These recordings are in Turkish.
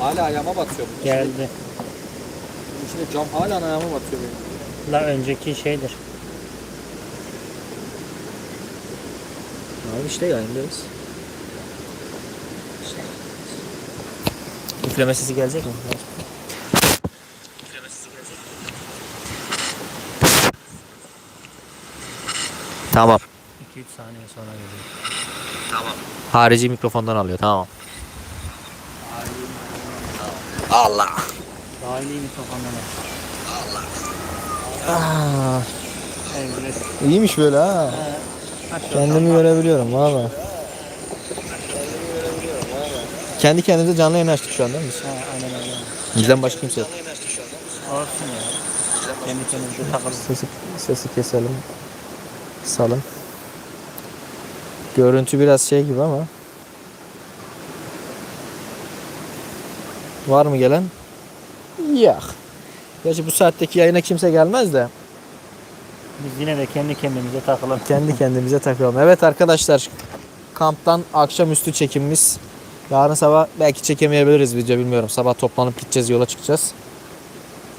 Hala ayağıma batıyor. Bunun Geldi. Içinde, bunun içinde cam hala ayağıma batıyor benim. La önceki şeydir. Abi işte yayındayız. Mi? Üfleme sesi gelecek mi? Tamam. 2-3 saniye sonra geliyor. Tamam. Harici mikrofondan alıyor tamam. Allah. Dahili mikrofondan al. Ah, Evet. iyiymiş böyle ha. Kendimi görebiliyorum valla. Kendi kendimize canlı yayın açtık şu an değil mi? Ha, aynen öyle. Bizden başka kimse yok. Olsun ya. Kendi kendimize takılır. Sesi, sesi keselim. Salın. Görüntü biraz şey gibi ama. Var mı gelen? Yok. Gerçi bu saatteki yayına kimse gelmez de. Biz yine de kendi kendimize takılalım. Kendi kendimize takılalım. Evet arkadaşlar. Kamptan akşamüstü çekimimiz. Yarın sabah belki çekemeyebiliriz video bilmiyorum. Sabah toplanıp gideceğiz yola çıkacağız.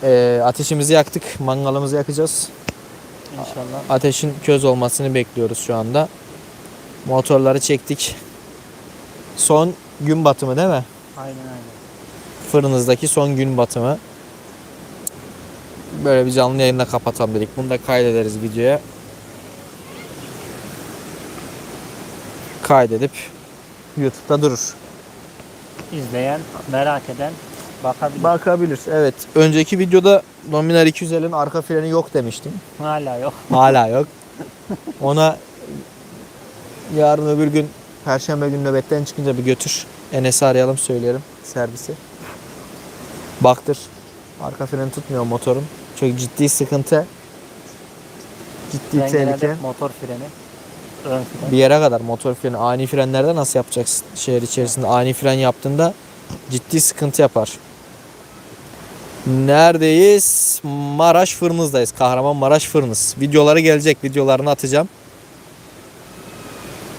Ee, ateşimizi yaktık. Mangalımızı yakacağız. İnşallah. Ateşin köz olmasını bekliyoruz şu anda. Motorları çektik. Son gün batımı değil mi? Aynen aynen. Fırınızdaki son gün batımı. Böyle bir canlı yayınla kapatalım dedik. Bunu da kaydederiz videoya. Kaydedip YouTube'da durur. İzleyen, merak eden bakabilir. Bakabilir. Evet. Önceki videoda Dominar 250'nin arka freni yok demiştim. Hala yok. Hala yok. Ona yarın öbür gün Perşembe günü nöbetten çıkınca bir götür. Enes'i arayalım söyleyelim servisi. Baktır. Arka freni tutmuyor motorun. Çok ciddi sıkıntı. Ciddi Ben tehlike. genelde motor freni, ön fren. Bir yere kadar motor freni. Ani frenlerde nasıl yapacaksın? Şehir içerisinde ani fren yaptığında ciddi sıkıntı yapar. Neredeyiz? Maraş Fırnız'dayız. Kahramanmaraş Fırnız. Videoları gelecek. Videolarını atacağım.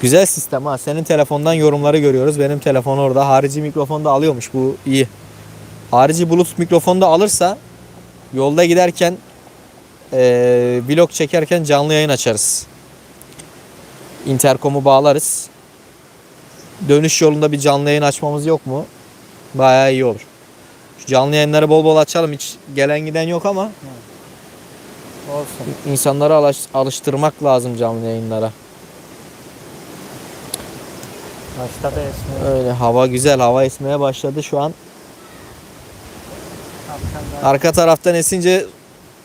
Güzel sistem ha. Senin telefondan yorumları görüyoruz. Benim telefon orada. Harici mikrofon da alıyormuş. Bu iyi. Harici bluetooth mikrofonu da alırsa yolda giderken eee vlog çekerken canlı yayın açarız. Interkom'u bağlarız. Dönüş yolunda bir canlı yayın açmamız yok mu? Bayağı iyi olur. Şu canlı yayınları bol bol açalım. Hiç gelen giden yok ama Olsun. insanları alış- alıştırmak lazım canlı yayınlara. Başta da esmiyor. Öyle hava güzel. Hava esmeye başladı şu an. Arka taraftan esince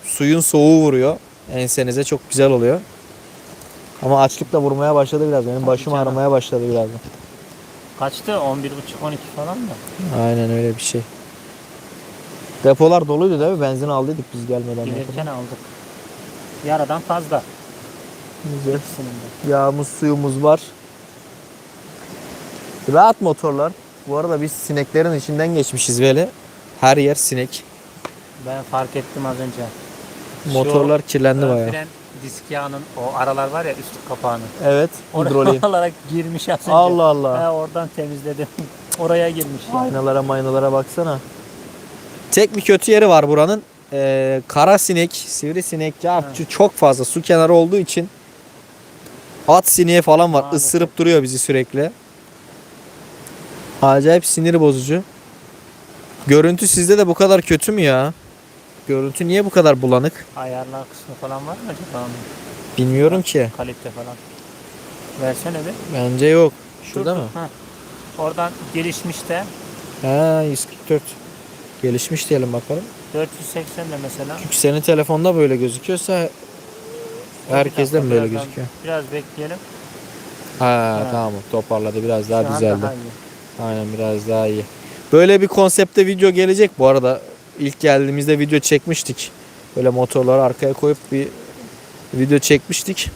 suyun soğuğu vuruyor. Ensenize çok güzel oluyor. Ama açlık da vurmaya başladı biraz. Benim Tabii başım canım. ağrımaya başladı biraz. Kaçtı? 11.30-12 falan mı? Aynen öyle bir şey. Depolar doluydu değil mi? Benzin aldıydık biz gelmeden. Gelirken aldık. Yaradan fazla. Güzel. Yağımız, suyumuz var. Rahat motorlar. Bu arada biz sineklerin içinden geçmişiz böyle. Her yer sinek. Ben fark ettim az önce. Şu Motorlar kirlendi ön bayağı. Fren disk yağının o aralar var ya üst kapağının. Evet. Hidroliğin. Oralara girmiş az önce. Allah Allah. He, oradan temizledim. Oraya girmiş. yani. Aynalara maynalara baksana. Tek bir kötü yeri var buranın. Ee, kara sinek, sivrisinek, cartçı çok fazla su kenarı olduğu için at sineği falan var. Maalesef. Isırıp duruyor bizi sürekli. Acayip sinir bozucu. Görüntü sizde de bu kadar kötü mü ya? Görüntü niye bu kadar bulanık? Ayarlar kısmı falan var mı acaba? Bilmiyorum ki. Kalite falan. Versene bir. Bence yok. Şurada mı? ha. Oradan gelişmiş de Ha 144. Gelişmiş diyelim bakalım. 480 de mesela. Çünkü senin telefonda böyle gözüküyorsa herkeste mi böyle Birazdan- gözüküyor? Biraz bekleyelim. Ha, Ha. tamam toparladı biraz daha Şu an düzeldi. iyi. Aynen biraz daha iyi. Böyle bir konsepte video gelecek bu arada. İlk geldiğimizde video çekmiştik. Böyle motorları arkaya koyup bir video çekmiştik.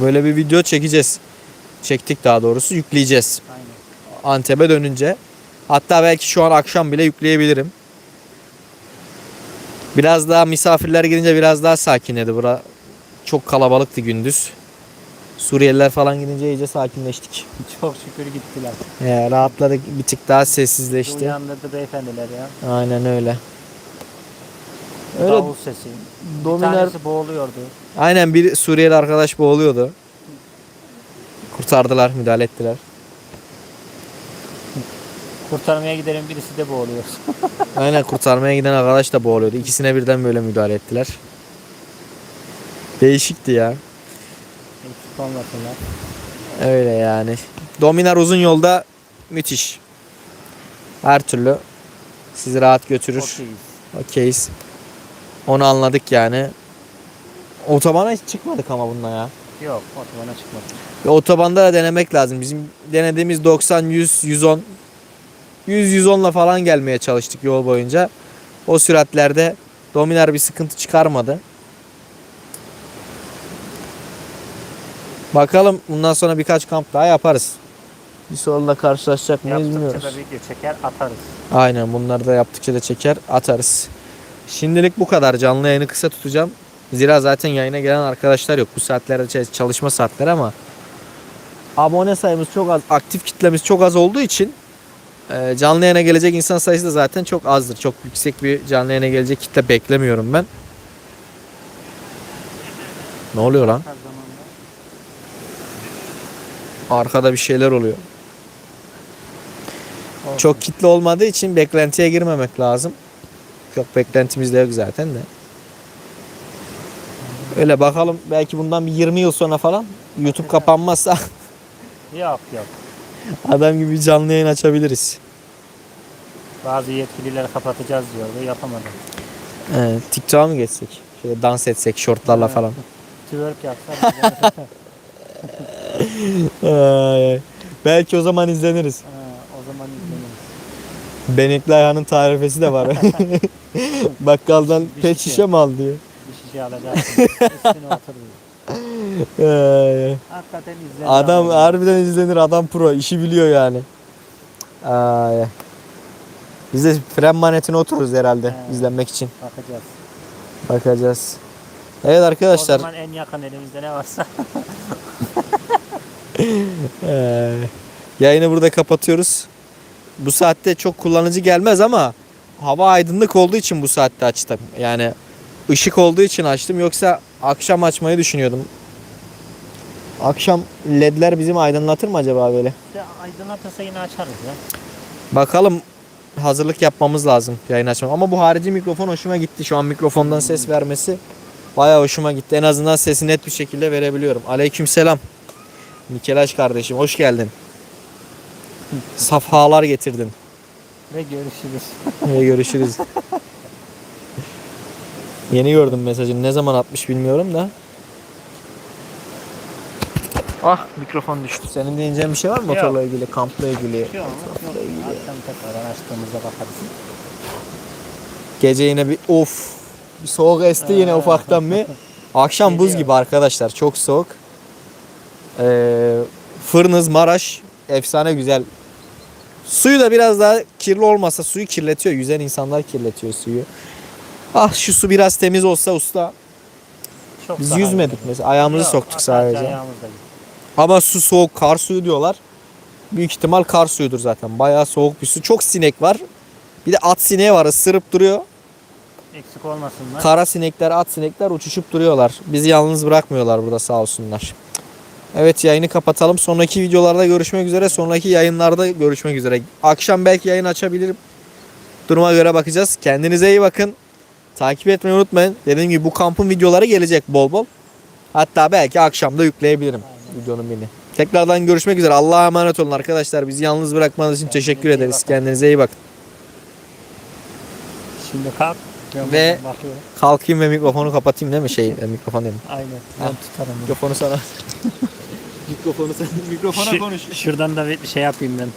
Böyle bir video çekeceğiz. Çektik daha doğrusu yükleyeceğiz. Aynen. Antep'e dönünce. Hatta belki şu an akşam bile yükleyebilirim. Biraz daha misafirler gelince biraz daha sakinledi bura. Çok kalabalıktı gündüz. Suriyeliler falan gidince iyice sakinleştik. Çok şükür gittiler. Ee, rahatladık bir tık daha sessizleşti. Uyandırdı beyefendiler ya. Aynen öyle. Öyle Davul sesi. Bir dominer tanesi boğuluyordu. aynen bir Suriyeli arkadaş boğuluyordu. Kurtardılar, müdahale ettiler. Kurtarmaya gidelim birisi de boğuluyor. Aynen kurtarmaya giden arkadaş da boğuluyordu. İkisine birden böyle müdahale ettiler. Değişikti ya. Eksik olmasınlar. Öyle yani. Dominar uzun yolda müthiş. Her türlü sizi rahat götürür. Okeyiz. Onu anladık yani. Otobana hiç çıkmadık ama bununla ya. Yok otobana çıkmadı. Ve otobanda da denemek lazım. Bizim denediğimiz 90, 100, 110 100, 110'la falan gelmeye çalıştık yol boyunca. O süratlerde Dominar bir sıkıntı çıkarmadı. Bakalım bundan sonra birkaç kamp daha yaparız. Bir sorunla karşılaşacak mıyız Yaptıkça bilmiyoruz. da video çeker atarız. Aynen bunları da yaptıkça da çeker atarız. Şimdilik bu kadar. Canlı yayını kısa tutacağım. Zira zaten yayına gelen arkadaşlar yok. Bu saatlerde çalışma saatleri ama abone sayımız çok az, aktif kitlemiz çok az olduğu için e, canlı yayına gelecek insan sayısı da zaten çok azdır. Çok yüksek bir canlı yayına gelecek kitle beklemiyorum ben. Ne oluyor lan? Arkada bir şeyler oluyor. Olsun. Çok kitle olmadığı için beklentiye girmemek lazım. Çok beklentimiz de yok zaten de. Öyle bakalım belki bundan bir 20 yıl sonra falan YouTube kapanmazsa Yok yok. adam gibi canlı yayın açabiliriz. Bazı yetkililer kapatacağız diyordu yapamadım. Ee, TikTok'a mı geçsek? Şöyle dans etsek şortlarla falan. Twerk yapsak. Ay, ay. belki o zaman izleniriz. ha, o zaman izleniriz. Benekli ayağının tarifesi de var. Bakkaldan Bir pet şişe. şişe mi al diyor. Bir şişe alacaksın. Üstüne oturuyor. Ay, ay. Hakikaten izlenir. Adam ama. harbiden izlenir. Adam pro. işi biliyor yani. Ay. Biz de fren manetine otururuz herhalde He. izlenmek için. Bakacağız. Bakacağız. Evet arkadaşlar. O zaman en yakın elimizde ne varsa. Eee, yayını burada kapatıyoruz. Bu saatte çok kullanıcı gelmez ama hava aydınlık olduğu için bu saatte açtım. Yani ışık olduğu için açtım. Yoksa akşam açmayı düşünüyordum. Akşam ledler bizim aydınlatır mı acaba böyle? Aydınlatırsa yine açarız ya. Bakalım hazırlık yapmamız lazım yayın açmak. Ama bu harici mikrofon hoşuma gitti. Şu an mikrofondan ses vermesi bayağı hoşuma gitti. En azından sesi net bir şekilde verebiliyorum. Aleykümselam. Nikelaj kardeşim hoş geldin. Safhalar getirdin. Ve görüşürüz. Ve görüşürüz. Yeni gördüm mesajını. Ne zaman atmış bilmiyorum da. Ah mikrofon düştü. Senin diyeceğin bir şey var mı Yok. motorla ilgili, kampla ilgili? Yok, yok. Akşam tekrar açtığımızda bakarız. Gece yine bir of bir soğuk esti yine ufaktan bir. Akşam buz gibi arkadaşlar çok soğuk. Ee, Fırnız Maraş efsane güzel. Suyu da biraz daha kirli olmasa suyu kirletiyor. Yüzen insanlar kirletiyor suyu. Ah şu su biraz temiz olsa usta. Çok Biz yüzmedik iyi. mesela. Ayağımızı Yok, soktuk sadece. Ama su soğuk kar suyu diyorlar. Büyük ihtimal kar suyudur zaten. Bayağı soğuk bir su. Çok sinek var. Bir de at sineği var ısırıp duruyor. Eksik olmasınlar. Kara sinekler, at sinekler uçuşup duruyorlar. Bizi yalnız bırakmıyorlar burada sağ olsunlar. Evet yayını kapatalım. Sonraki videolarda görüşmek üzere. Sonraki yayınlarda görüşmek üzere. Akşam belki yayın açabilirim. Duruma göre bakacağız. Kendinize iyi bakın. Takip etmeyi unutmayın. Dediğim gibi bu kampın videoları gelecek bol bol. Hatta belki akşam da yükleyebilirim videonun birini. Tekrardan görüşmek üzere. Allah'a emanet olun arkadaşlar. Bizi yalnız bırakmanız için Kendinize teşekkür ederiz. bakın. Kendinize iyi bakın. Şimdi kalk. Ve- bakıyorum. Kalkayım ve mikrofonu kapatayım değil mi? Şey, mikrofon değil mi? Aynen. Ben tutarım. Mikrofonu sana. mikrofonu sen mikrofona Şu- konuş. Şuradan da bir şey yapayım ben.